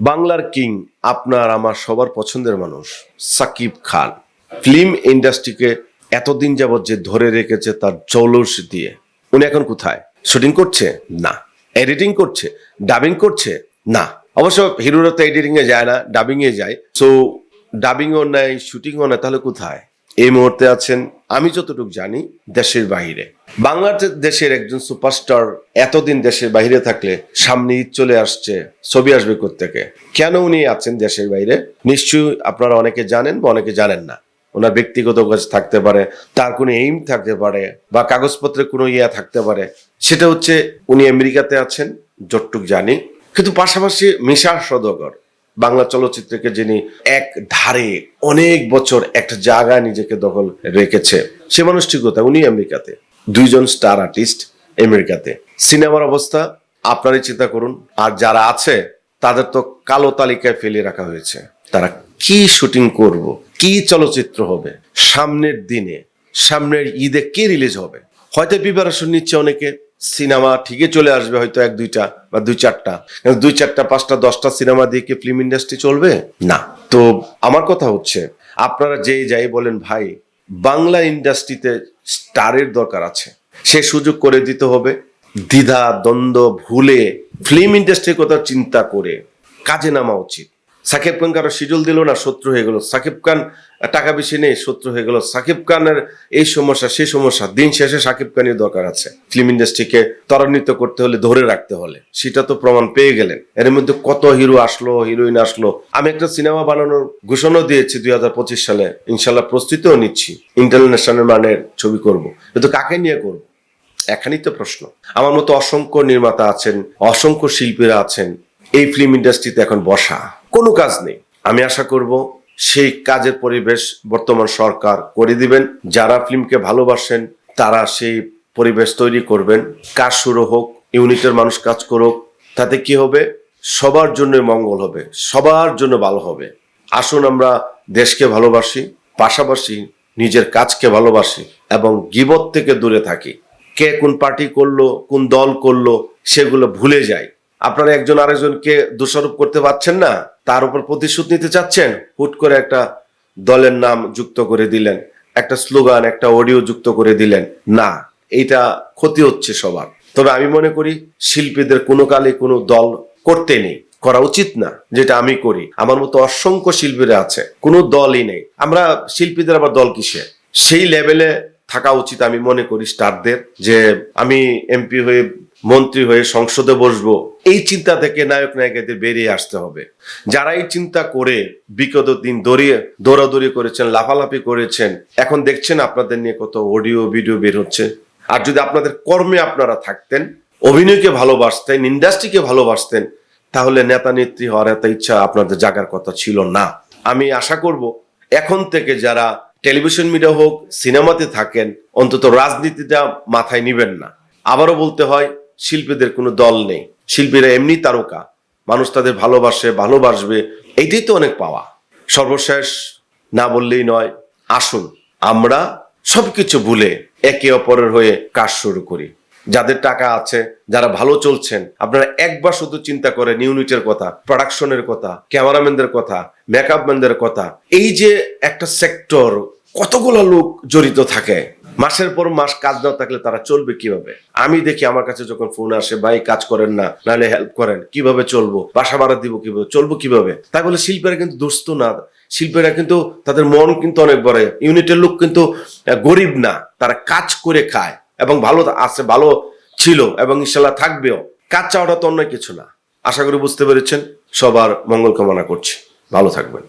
বাংলার কিং, আপনার আমার সবার পছন্দের মানুষ, সাকিব খান। ফিল্ম ইন্ডাস্ট্রিকে এতদিন যাবৎ যে ধরে রেখেছে তার জৌলস দিয়ে, উনি এখন কোথায়? শুটিং করছে? না। এডিটিং করছে? ডাবিং করছে? না। অবশ্য হিরোরা তো এডিটিং এ যায় না ডাবিং এ যায়। সো ডাবিংও নাই শুটিংও না তাহলে কোথায়? এই মুহূর্তে আছেন, আমি যতটুকু জানি, দেশের বাহিরে বাংলাদেশ দেশের একজন সুপারস্টার এতদিন দেশের বাইরে থাকলে সামনে চলে আসছে, ছবি আসবে থেকে কেন উনি আছেন দেশের বাইরে? নিশ্চয়ই আপনারা অনেকে জানেন বা অনেকে জানেন না। ওনার ব্যক্তিগত কাজ থাকতে পারে, তার কোনো এইম থাকতে পারে বা কাগজপত্রে কোনো ইয়া থাকতে পারে। সেটা হচ্ছে উনি আমেরিকাতে আছেন, যতটুক জানি। কিন্তু পাশাপাশি মিশা সদগর, বাংলা চলচ্চিত্রকে যিনি এক ধারে অনেক বছর একটা জায়গায় নিজেকে দখল রেখেছে, সে মানুষটি কোথায় উনি আমেরিকাতে। দুইজন স্টার আর্টিস্ট আমেরিকাতে। সিনেমার অবস্থা, আপনারই চিন্তা করুন। আর যারা আছে, তাদের তো কালো তালিকায় ফেলে রাখা হয়েছে। তারা কি শুটিং করব, কি চলচ্চিত্র হবে, সামনের দিনে, সামনের ঈদে কি রিলিজ হবে? হয়তো প্রিপারেশন নিচ্ছে অনেকে, সিনেমা ঠিকই চলে আসবে হয়তো এক, দুইটা বা দুই, চারটা। দুই, চারটা, পাঁচটা, দশটা সিনেমা দিয়ে কি ফিল্ম ইন্ডাস্ট্রি চলবে? না। তো আমার কথা হচ্ছে, আপনারা যেই, যাই বলেন, ভাই বাংলা ইন্ডাস্ট্রিতে স্টারের দরকার আছে। সে সুযোগ করে দিতে হবে। দ্বিধা, দ্বন্দ্ব ভুলে ফিল্ম ইন্ডাস্ট্রির কথা চিন্তা করে কাজে নামা উচিত। সাকিব খান কারও শিডিউল দিল না, শত্রু হয়ে গেল। সাকিব খান টাকা বেশি নেই, শত্রু হয়ে গেল। সাকিব খানের এই সমস্যা সেই সমস্যা, দিন শেষে সাকিব খানের দরকার আছে। ফিল্ম ইন্ডাস্ট্রিকে ত্বরান্বিত করতে হলে, ধরে রাখতে হলে। সেটা তো প্রমাণ পেয়ে গেলেন। এর মধ্যে কত হিরো আসলো হিরোইন আসলো। আমি একটা সিনেমা বানানোর ঘোষণা দিয়েছি দুই হাজার পঁচিশ সালে। ইনশাল্লাহ প্রস্তুতিও নিচ্ছি। ইন্টারন্যাশনাল মানের ছবি করব। কিন্তু কাকে নিয়ে করব? এখানেই তো প্রশ্ন। আমার মতো অসংখ্য নির্মাতা আছেন, অসংখ্য শিল্পীরা আছেন। এই ফিল্ম ইন্ডাস্ট্রিতে এখন বসা। কোনো কাজ নেই। আমি আশা করব সেই কাজের পরিবেশ বর্তমান সরকার করে দিবেন। যারা ফিল্মকে ভালোবাসেন, তারা সেই পরিবেশ তৈরি করবেন। কাজ শুরু হোক, ইউনিটের মানুষ কাজ করুক, তাতে কি হবে? সবার জন্য মঙ্গল হবে, সবার জন্য ভালো হবে। আসুন আমরা দেশকে ভালোবাসি, পাশাপাশি নিজের কাজকে ভালোবাসি এবং গিবত থেকে দূরে থাকি। কে কোন পার্টি করল, কোন দল করল, সেগুলো ভুলে যায় আপনারা একজন আরেকজনকে দোষারোপ করতে পারছেন না? তার উপর প্রতিশোধ নিতে চাচ্ছেন, হুট করে একটা দলের নাম যুক্ত করে দিলেন, একটা স্লোগান, একটা অডিও যুক্ত করে দিলেন। না, এইটা ক্ষতি হচ্ছে সবার। তবে আমি মনে করি শিল্পীদের কোনো কালে কোনো দল করতে নেই, করা উচিত না, যেটা আমি করি। আমার মতো অসংখ্য শিল্পীরা আছে, কোনো দলই নেই। আমরা শিল্পীদের আবার দল কিসে সেই লেভেলে থাকা উচিত আমি মনে করি স্টারদের, যে আমি এমপি হয়ে মন্ত্রী হয়ে সংসদে বসবো, এই চিন্তা থেকে নায়ক নায়িকাদের বেরিয়ে আসতে হবে। যারা এই চিন্তা করে বিগত দিন দৌড়িয়ে, দৌড়াদৌড়ি করেছেন, লাফালাফি করেছেন, এখন দেখছেন আপনাদের নিয়ে কত অডিও, ভিডিও বের হচ্ছে। আর যদি আপনাদের কর্মে আপনারা থাকতেন, অভিনয়কে ভালোবাসতেন, ইন্ডাস্ট্রিকে ভালোবাসতেন, তাহলে নেতা নেত্রী হওয়ার এত ইচ্ছা আপনাদের জাগার কথা ছিল না। আমি আশা করব, এখন থেকে যারা টেলিভিশন মিডিয়া হোক, সিনেমাতে থাকেন, অন্তত রাজনীতিটা মাথায় নিবেন না। আবারও বলতে হয় শিল্পীদের কোনো দল নেই। শিল্পীরা এমনি তারকা। মানুষ তাদের ভালোবাসে, ভালোবাসবে এইটাই তো অনেক পাওয়া। সর্বশেষ না বললেই নয়, আসুন আমরা সবকিছু ভুলে একে অপরের হয়ে কাজ শুরু করি। যাদের টাকা আছে, যারা ভালো চলছেন, আপনারা একবার শুধু চিন্তা করেন ইউনিটের কথা, প্রোডাকশনের কথা, ক্যামেরাম্যানদের কথা, মেকআপম্যানদের কথা। এই যে একটা সেক্টর কতগুলো লোক জড়িত থাকে মাসের পর মাস কাজ না থাকলে তারা চলবে কীভাবে? আমি দেখি আমার কাছে যখন ফোন আসে, ভাই, কাজ করেন না, নাহলে হেল্প করেন, কীভাবে চলবো? বাসা ভাড়া দিব কীভাবে? চলবো কীভাবে? তাই বলে শিল্পীরা কিন্তু দুস্থ না। শিল্পীরা কিন্তু তাদের মন কিন্তু অনেক বড়। ইউনিটের লোক কিন্তু গরিব না। তারা কাজ করে খায় এবং ভালো আছে, ভালো ছিল এবং ইনশাল্লাহ থাকবেও। কাজ চাওয়াটা তো অন্য কিছু না। আশা করি বুঝতে পেরেছেন। সবার মঙ্গল কামনা করছি। ভালো থাকবেন।